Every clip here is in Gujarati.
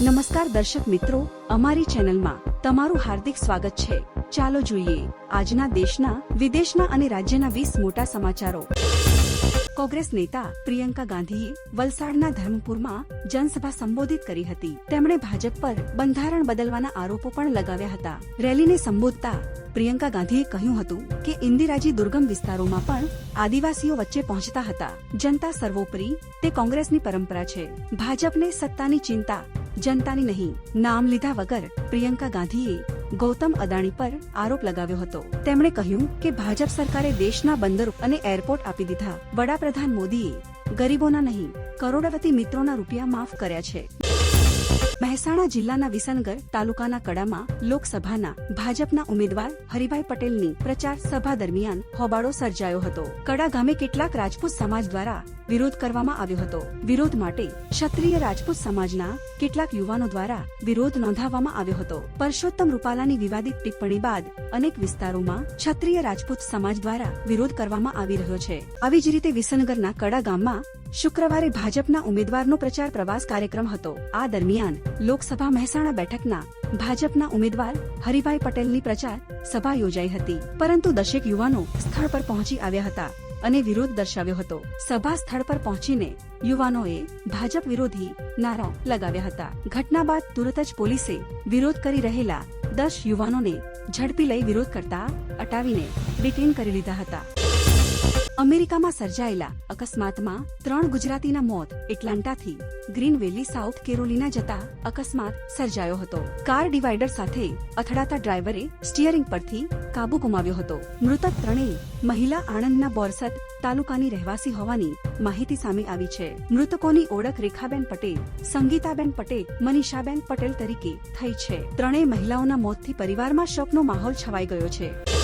નમસ્કાર દર્શક મિત્રો, અમારી ચેનલમાં તમારું હાર્દિક સ્વાગત છે. ચાલો જોઈએ આજના દેશના, વિદેશના અને રાજ્યના વીસ મોટા સમાચારો. કોંગ્રેસ નેતા પ્રિયંકા ગાંધીએ વલસાડના ધર્મપુરમાં જનસભા સંબોધિત કરી હતી. તેમણે ભાજપ પર બંધારણ બદલવાના આરોપો પણ લગાવ્યા હતા. રેલીને સંબોધતા પ્રિયંકા ગાંધીએ કહ્યું હતું કે ઇન્દિરાજી દુર્ગમ વિસ્તારોમાં પણ આદિવાસીઓ વચ્ચે પહોંચતા હતા. જનતા સર્વોપરી તે કોંગ્રેસની પરંપરા છે. ભાજપને સત્તાની ચિંતા જનતાની નહીં, નામ લીધા વગર પ્રિયંકા ગાંધીએ ગૌતમ અદાણી પર આરોપ લગાવ્યો હતો. તેમણે કહ્યું કે ભાજપ સરકારે દેશના બંદરો અને એરપોર્ટ આપી દીધા. વડાપ્રધાન મોદીએ ગરીબોના નહીં, કરોડવતી મિત્રોના રૂપિયા માફ કર્યા છે. મહેસાણા જિલ્લાના વિસનગર તાલુકાના કડામાં લોકસભાના ભાજપના ઉમેદવાર હરિભાઈ પટેલની પ્રચાર સભા દરમિયાન હોબાળો સર્જાયો હતો. કડા ગામે કેટલાક રાજપૂત સમાજ દ્વારા વિરોધ કરવામાં આવ્યો હતો. વિરોધ માટે ક્ષત્રિય રાજપૂત સમાજના કેટલાક યુવાનો દ્વારા વિરોધ નોંધાવવામાં આવ્યો હતો. પરસોત્તમ રૂપાલાની વિવાદિત ટિપ્પણી બાદ અનેક વિસ્તારોમાં ક્ષત્રિય રાજપૂત સમાજ દ્વારા વિરોધ કરવામાં આવી રહ્યો છે. આવી જ રીતે વિસનગરના કડા ગામમાં શુક્રવારે ભાજપના ઉમેદવારનો પ્રચાર પ્રવાસ કાર્યક્રમ હતો. આ દરમિયાન લોકસભા મહેસાણા બેઠકના ભાજપના ઉમેદવાર હરિભાઈ પટેલની પ્રચાર સભા યોજાઈ હતી. પરંતુ દશેક યુવાનો સ્થળ પર પહોંચી આવ્યા હતા અને વિરોધ દર્શાવ્યો હતો. સભા સ્થળ પર પહોંચીને યુવાનોએ ભાજપ વિરોધી નારા લગાવ્યા હતા. ઘટના બાદ તુરત જ પોલીસે વિરોધ કરી રહેલા દસ યુવાનોને ઝડપી લઈ વિરોધ કરતા અટાવીને ડિટેન કરી લીધા હતા. અમેરિકામાં સર્જાયેલા અકસ્માતમાં ત્રણ ગુજરાતીના મોત, એટલાન્ટાથી ગ્રીન વેલી, સાઉથ કેરોલિના જતા અકસ્માત સર્જાયો હતો. કાર ડિવાઈડર સાથે અથડાતા ડ્રાઈવરે સ્ટીયરિંગ પરથી કાબુ ગુમાવ્યો હતો. મૃતક ત્રણેય મહિલા આણંદના બોરસદ તાલુકાની રહેવાસી હોવાની માહિતી સામે આવી છે. મૃતકોની ઓળખ રેખાબેન પટેલ, સંગીતાબેન પટેલ, મનીષાબેન પટેલ તરીકે થઈ છે. ત્રણેય મહિલાઓના મોતથી પરિવારમાં શોકનો માહોલ છવાઈ ગયો છે.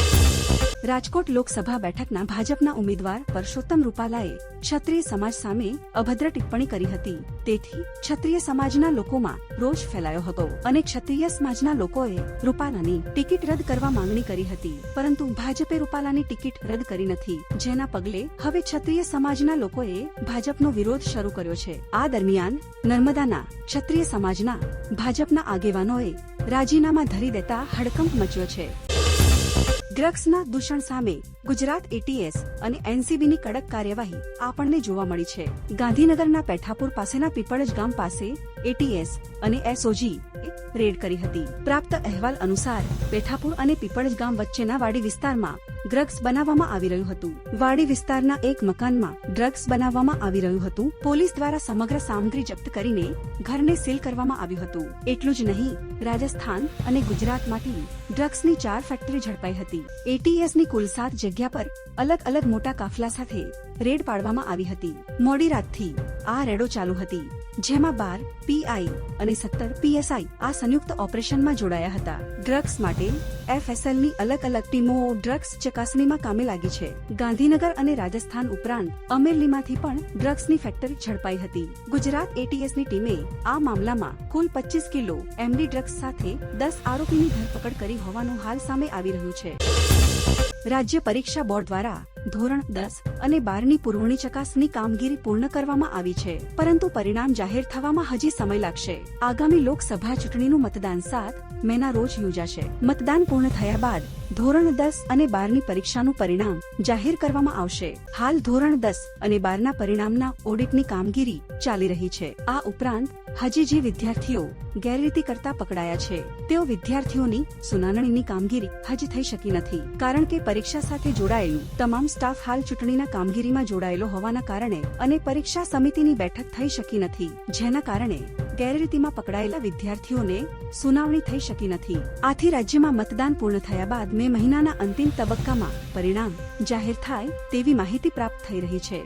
રાજકોટ લોકસભા બેઠકના ભાજપના ઉમેદવાર પરસોત્તમ રૂપાલાએ ક્ષત્રિય સમાજ સામે અભદ્ર ટિપ્પણી કરી હતી. તેથી ક્ષત્રિય સમાજના લોકોમાં રોષ ફેલાયો હતો અને ક્ષત્રિય સમાજના લોકોએ રૂપાલાની ટિકિટ રદ કરવા માંગણી કરી હતી. પરંતુ ભાજપે રૂપાલાની ટિકિટ રદ કરી નથી. જેના પગલે હવે ક્ષત્રિય સમાજના લોકોએ ભાજપનો વિરોધ શરૂ કર્યો છે. આ દરમિયાન નર્મદાના ક્ષત્રિય સમાજના ભાજપના આગેવાનોએ રાજીનામા ધરી દેતા હડકંપ મચ્યો છે. ડ્રગ્સના દૂષણ સામે ગુજરાત એટીએસ અને એનસીબીની કડક કાર્યવાહી આપણને જોવા મળી છે. ગાંધીનગરના પેઠાપુર પાસેના પીપળજ ગામ પાસે એટીએસ અને એસઓજી રેડ કરી હતી. પ્રાપ્ત અહેવાલ અનુસાર, પેઠાપુર અને પીપળજ ગામ વચ્ચેના વાડી વિસ્તારમાં ડ્રગ્સ બનાવવામાં આવી રહ્યું હતું. વાડી વિસ્તારના એક મકાનમાં ડ્રગ્સ બનાવવામાં આવી રહ્યું હતું. પોલીસ દ્વારા સમગ્ર સામગ્રી જપ્ત કરીને ઘરને સીલ કરવામાં આવ્યું હતું. એટલું જ નહીં, રાજસ્થાન અને ગુજરાતમાંથી ડ્રગ્સની ચાર ફેક્ટરી ઝડપાઈ હતી. એટીએસની કુલ સાત જગ્યા પર અલગ અલગ મોટા કાફલા સાથે રેડ પાડવામાં આવી હતી. મોડી રાતથી આ રેડો ચાલુ હતી. જેમાં બાર પીઆઈ અને સત્તર પીએસઆઈ આ સંયુક્ત ઓપરેશનમાં જોડાયા હતા. ડ્રગ્સ માટે એફએસએલની અલગ અલગ ટીમો ડ્રગ્સ ચકાસણીમાં કામે લાગી છે. ગાંધીનગર અને રાજસ્થાન ઉપરાંત અમેરલીમાંથી પણ ડ્રગ્સની ફેક્ટરી ઝડપાઈ હતી. ગુજરાત એટીએસની ટીમે આ મામલામાં કુલ પચીસ કિલો એમડી ડ્રગ્સ સાથે દસ આરોપીની ધરપકડ કરી હોવાનું હાલ સામે આવી રહ્યું છે. રાજ્ય પરીક્ષા બોર્ડ દ્વારા ધોરણ દસ અને બારની પુરવણી ચકાસણી કામગીરી પૂર્ણ કરવામાં આવી છે. પરંતુ પરિણામ જાહેર થવામાં હજી સમય લાગશે. આગામી લોકસભા ચૂંટણીનું મતદાન સાત મેના રોજ યોજાશે. મતદાન પૂર્ણ થયા બાદ ધોરણ દસ અને બારની પરીક્ષાનું પરિણામ જાહેર કરવામાં આવશે. હાલ ધોરણ દસ અને બારના પરિણામના ઓડિટની કામગીરી ચાલી રહી છે. આ ઉપરાંત હજી જે વિદ્યાર્થીઓ ગેરરીતિ કરતા પકડાયા છે, તેઓ વિદ્યાર્થીઓની સુનાવણીની કામગીરી હજી થઈ શકી નથી. કારણ કે પરીક્ષા સાથે જોડાયેલું તમામ સ્ટાફ હાલ ચૂંટણીના કામગીરીમાં જોડાયેલો હોવાના કારણે અને પરીક્ષા સમિતિની બેઠક થઈ શકી નથી. જેના કારણે ગેરરીતિમાં પકડાયેલા વિદ્યાર્થીઓને સુનાવણી થઈ શકી નથી. આથી રાજ્યમાં મતદાન પૂર્ણ થયા બાદ મે મહિનાના અંતિમ તબક્કામાં પરિણામ જાહેર થાય તેવી માહિતી પ્રાપ્ત થઈ રહી છે.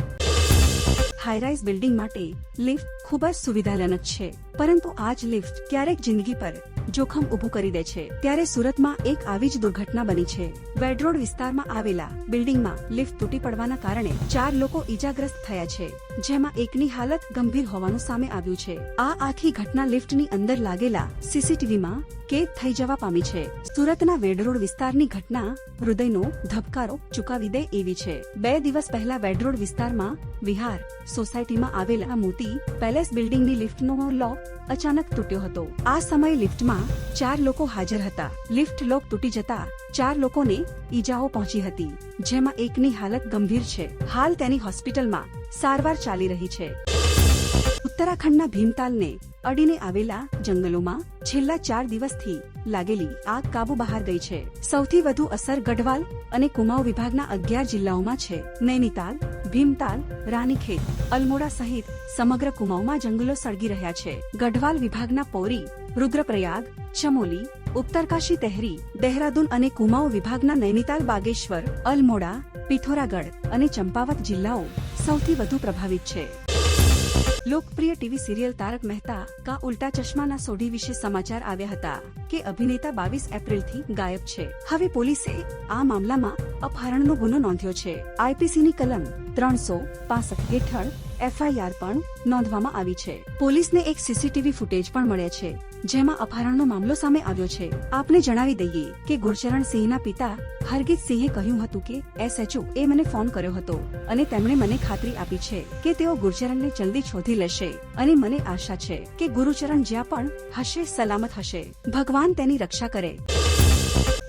હાઈરાઇઝ બિલ્ડિંગ માટે લિફ્ટ ખૂબ જ સુવિધાજનક છે, પરંતુ આ જ લિફ્ટ ક્યારેક જિંદગી પર જોખમ ઊભું કરી દે છે. ત્યારે સુરતમાં એક આવી જ દુર્ઘટના બની છે. વેડરોડ વિસ્તારમાં આવેલા બિલ્ડિંગમાં લિફ્ટ તૂટી પડવાના કારણે ચાર લોકો ઈજાગ્રસ્ત થયા છે. જેમાં એકની હાલત ગંભીર હોવાનું સામે આવ્યું છે. આ આખી ઘટના લિફ્ટની અંદર લાગેલા સીસીટીવીમાં કેદ થઈ જવા પામી છે. સુરતના વેડરોડ વિસ્તારની ઘટના હૃદયનો ધબકારો ચુકાવી દે એવી છે. બે દિવસ પહેલા વેડરોડ વિસ્તારમાં વિહાર સોસાયટીમાં આવેલા મોતી પેલેસ બિલ્ડિંગની લિફ્ટનો લોક અચાનક તૂટ્યો હતો. આ સમયે લિફ્ટમાં ચાર લોકો હાજર હતા. લિફ્ટ લોક તૂટી જતા ચાર લોકોને ઈજાઓ પહોંચી હતી, જેમાં એકની હાલત ગંભીર છે. હાલ તેની હોસ્પિટલમાં સારવાર ચાલી રહી છે. ઉત્તરાખંડના ભીમતાલને અડીને આવેલા જંગલોમાં છેલ્લા ચાર દિવસથી લાગેલી આગ કાબુ બહાર ગઈ છે. સૌથી વધુ અસર ગઢવાલ અને કુમાઉ વિભાગના અગિયાર જિલ્લાઓમાં છે. નૈનીતાલ, ભીમતાલ, રાનીખેત, અલમોડા સહિત સમગ્ર કુમાઉમાં જંગલો સળગી રહ્યા છે. ગઢવાલ વિભાગના પૌરી, રુદ્રપ્રયાગ, ચમોલી ઉત્તરકાશી તહેરી, દહેરાદૂન અને કુમાઉ વિભાગના નૈનીતાલ બાગેશ્વર, અલમોડા, પિથોરાગઢ અને ચંપાવત જિલ્લાઓ સૌથી વધુ પ્રભાવિત છે. લોકપ્રિય ટીવી સિરિયલ તારક મહેતા કા ઉલ્ટા ચશ્માના સોઢી વિશે સમાચાર આવ્યા હતા કે અભિનેતા બાવીસ એપ્રિલથી ગાયબ છે. હવે પોલીસે આ મામલામાં અપહરણનો ગુનો નોંધ્યો છે. આઈપીસીની કલમ ત્રણસો પાસઠ હેઠળ એફઆઈઆર પણ નોંધવામાં આવી છે. પોલીસને એક સીસીટીવી ફૂટેજ પણ મળ્યા છે. જેમાં અપહરણનો મામલો સામે આવ્યો છે. આપને જણાવી દઈએ કે ગુરચરણ સિંહના પિતા હરગીત સિંહે કહ્યું હતું કે, એસએચઓ એ મને ફોન કર્યો હતો અને તેમણે મને ખાતરી આપી છે કે તેઓ ગુરચરણને જલ્દી શોધી લેશે અને મને આશા છે કે ગુરુચરણ જ્યાં પણ હશે સલામત હશે. ભગવાન તેની રક્ષા કરે.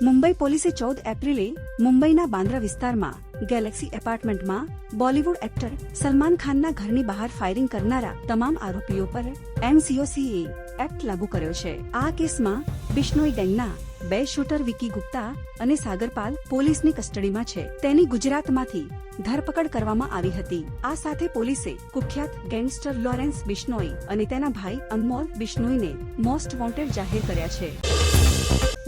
મુંબઈ પોલીસે ચૌદ એપ્રિલે મુંબઈના બાંદ્રા વિસ્તારમાં, ગેલેક્સી એપાર્ટમેન્ટમાં, બોલીવુડ એક્ટર સલમાન ખાનના ઘરની બહાર ફાયરિંગ કરનારા તમામ આરોપીઓ પર એમસીઓસીએ એક્ટ લાગુ કર્યો છે. આ કેસમાં બિશ્નોઈ ડેંગના બે શૂટર વિકી ગુપ્તા અને સાગરપાલ પોલીસની કસ્ટડીમાં છે. તેની ગુજરાતમાંથી ધરપકડ કરવામાં આવી હતી. આ સાથે પોલીસે કુખ્યાત ગેંગસ્ટર લોરેન્સ બિશ્નોઈ અને તેના ભાઈ અનમોલ બિશ્નોઈને મોસ્ટ વોન્ટેડ જાહેર કર્યા છે.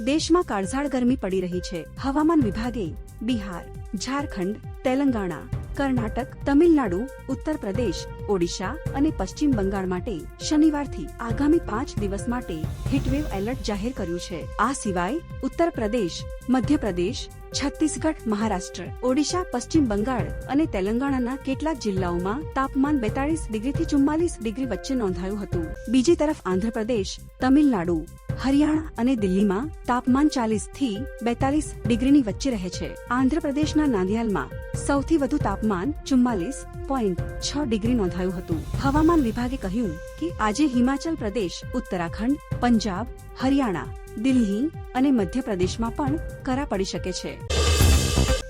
દેશમાં કાળઝાળ ગરમી પડી રહી છે. હવામાન વિભાગે બિહાર, ઝારખંડ, તેલંગાણા કર્ણાટક, તમિલનાડુ, ઉત્તર પ્રદેશ, ઓડિશા અને પશ્ચિમ બંગાળ માટે શનિવારથી આગામી પાંચ દિવસ માટે હીટવેવ એલર્ટ જાહેર કર્યું છે. આ સિવાય, ઉત્તર પ્રદેશ મધ્યપ્રદેશ છત્તીસગઢ, મહારાષ્ટ્ર, ઓડિશા, પશ્ચિમ બંગાળ અને તેલંગાણાના કેટલાક જિલ્લાઓમાં તાપમાન બેતાળીસ ડિગ્રીથી ચુમ્માલીસ ડિગ્રી વચ્ચે નોંધાયું હતું. બીજી તરફ આંધ્રપ્રદેશ તમિલનાડુ હરિયાણા અને દિલ્હીમાં તાપમાન ચાલીસથી બેતાલીસ ડિગ્રીની વચ્ચે રહે છે. આંધ્રપ્રદેશના નાંદિયાલમાં સૌથી વધુ તાપમાન ચુમ્માલીસ પોઈન્ટ છ ડિગ્રી નોંધાયું હતું. હવામાન વિભાગે કહ્યું કે આજે હિમાચલ પ્રદેશ, ઉત્તરાખંડ, પંજાબ, હરિયાણા, દિલ્હી અને મધ્યપ્રદેશમાં પણ કરા પડી શકે છે.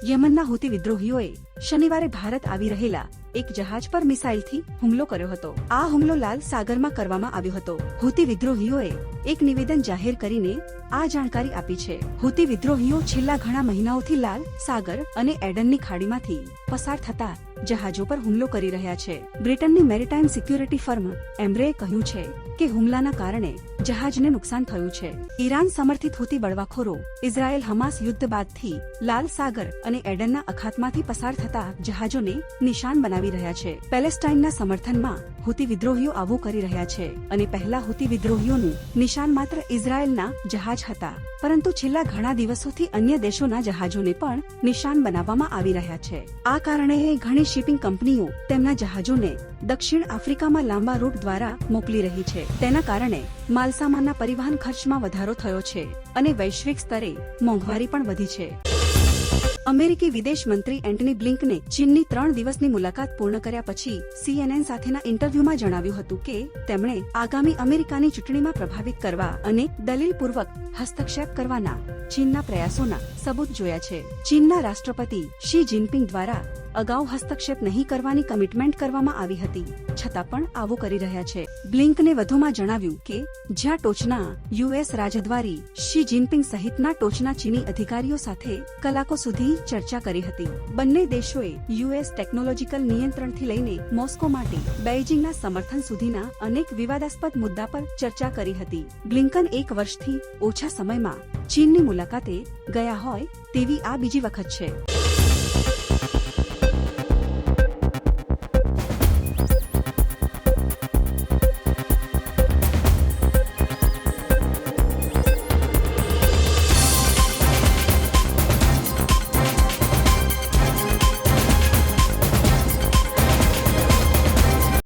યમનના હુતી વિદ્રોહીઓએ શનિવારે ભારત આવી રહેલા એક જહાજ પર મિસાઇલથી હુમલો કર્યો હતો. આ હુમલો લાલ સાગરમાં કરવામાં આવ્યો હતો. હુતી વિદ્રોહીઓએ એક નિવેદન જાહેર કરીને આ જાણકારી આપી છે. હુતી વિદ્રોહીઓ છેલ્લા ઘણા મહિનાઓથી લાલ સાગર અને એડનની ખાડીમાંથી પસાર થતા જહાજો પર હુમલો કરી રહ્યા છે. બ્રિટનની મેરીટાઈમ સિક્યુરિટી ફર્મ એમ્બ્રેએ કહ્યું છે કે હુમલાના કારણે જહાજને નુકસાન થયું છે. ઈરાન સમર્થિત હુતી બળવાખોરો ઇઝરાયેલ હમાસ યુદ્ધ બાદથી લાલ સાગર અને એડનના અખાતમાંથી પસાર થતા જહાજોને નિશાન બનાવી રહ્યા છે. પેલેસ્ટાઇનના સમર્થનમાં હુતી વિદ્રોહીઓ આવું કરી રહ્યા છે અને પહેલા હુતી વિદ્રોહીઓનું નિશાન માત્ર ઇઝરાયેલના જહાજ હતા. પરંતુ છેલ્લા ઘણા દિવસોથી અન્ય દેશોના જહાજોને પણ નિશાન બનાવવામાં આવી રહ્યા છે. આ કારણે ઘણી શિપિંગ કંપનીઓ તેમના જહાજોને દક્ષિણ આફ્રિકામાં લાંબા રૂટ દ્વારા મોકલી રહી છે. તેના કારણે માલસામાનના પરિવહન ખર્ચમાં વધારો થયો છે અને વૈશ્વિક સ્તરે મોંઘવારી પણ વધી છે. અમેરિકી વિદેશ મંત્રી એન્ટની બ્લિંકને ચીનની ત્રણ દિવસની મુલાકાત પૂર્ણ કર્યા પછી સીએનએન સાથેના ઇન્ટરવ્યુમાં જણાવ્યું હતું કે તેમણે આગામી અમેરિકાની ચૂંટણીમાં પ્રભાવિત કરવા અને દલીલપૂર્વક હસ્તક્ષેપ કરવાના ચીનના પ્રયાસોના સબૂત જોયા છે. ચીનના રાષ્ટ્રપતિ શી જિનપિંગ દ્વારા અગાઉ હસ્તક્ષેપ નહીં કરવાની કમિટમેન્ટ કરવામાં આવી હતી. છતાં પણ આવું કરી રહ્યા છે. બ્લિંકને વધુમાં જણાવ્યું કે, જ્યાં ટોચના યુએસ રાજદ્વારી શી જિનપિંગ સહિતના ટોચના ચીની અધિકારીઓ સાથે કલાકો સુધી ચર્ચા કરી હતી. બંને દેશોએ યુએસ ટેકનોલોજીકલ નિયંત્રણથી લઈને મોસ્કો માટે બેઇજિંગના સમર્થન સુધીના અનેક વિવાદાસ્પદ મુદ્દા પર ચર્ચા કરી હતી. બ્લિંકન એક વર્ષથી ઓછા સમયમાં ચીનની મુલાકાતે ગયા હોય તેવી આ બીજી વખત છે.